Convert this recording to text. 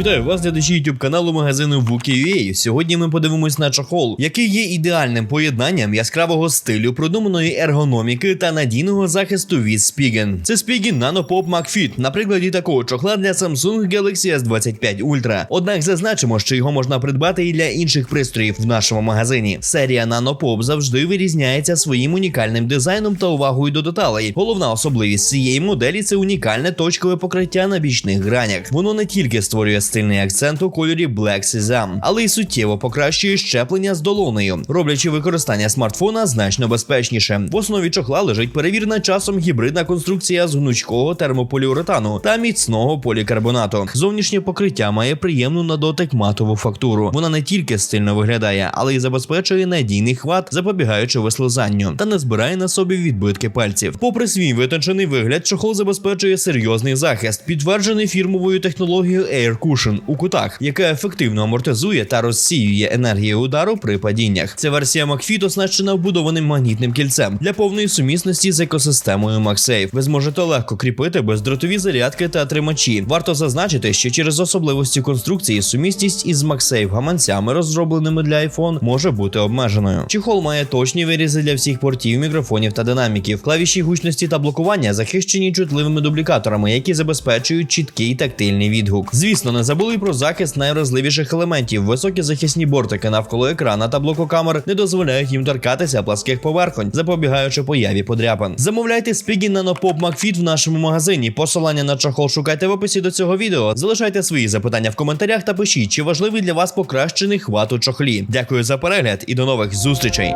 Вітаю вас, глядачі YouTube каналу магазину Wookie.ua. Сьогодні ми подивимось на чохол, який є ідеальним поєднанням яскравого стилю, продуманої ергономіки та надійного захисту від Spigen. Це Spigen Nano Pop MagFit, на прикладі такого чохла для Samsung Galaxy S25 Ultra. Однак зазначимо, що його можна придбати і для інших пристроїв в нашому магазині. Серія Nano Pop завжди вирізняється своїм унікальним дизайном та увагою до деталей. Головна особливість цієї моделі це унікальне точкове покриття на бічних гранях. Воно не тільки створює стильний акцент у кольорі Black Sesame, але й суттєво покращує щеплення з долонею, роблячи використання смартфона значно безпечніше. В основі чохла лежить перевірена часом гібридна конструкція з гнучкого термополіуретану та міцного полікарбонату. Зовнішнє покриття має приємну на дотик матову фактуру. Вона не тільки стильно виглядає, але й забезпечує надійний хват, запобігаючи вислизанню, та не збирає на собі відбитки пальців. Попри свій витончений вигляд, чохол забезпечує серйозний захист, підтверджений фірмовою технологією Air Cushion у кутах, яка ефективно амортизує та розсіює енергію удару при падіннях. Ця версія MagFit оснащена вбудованим магнітним кільцем для повної сумісності з екосистемою MagSafe. Ви зможете легко кріпити бездротові зарядки та тримачі. Варто зазначити, що через особливості конструкції сумісність із MagSafe гаманцями, розробленими для iPhone, може бути обмеженою. Чехол має точні вирізи для всіх портів, мікрофонів та динаміків. Клавіші гучності та блокування захищені чутливими дублікаторами, які забезпечують чіткий тактильний відгук. Звісно, не забули й про захист найвразливіших елементів. Високі захисні бортики навколо екрана та блококамер не дозволяють їм торкатися пласких поверхонь, запобігаючи появі подряпин. Замовляйте Spigen Nano Pop MagFit в нашому магазині. Посилання на чохол шукайте в описі до цього відео. Залишайте свої запитання в коментарях та пишіть, чи важливий для вас покращений хват у чохлі. Дякую за перегляд і до нових зустрічей.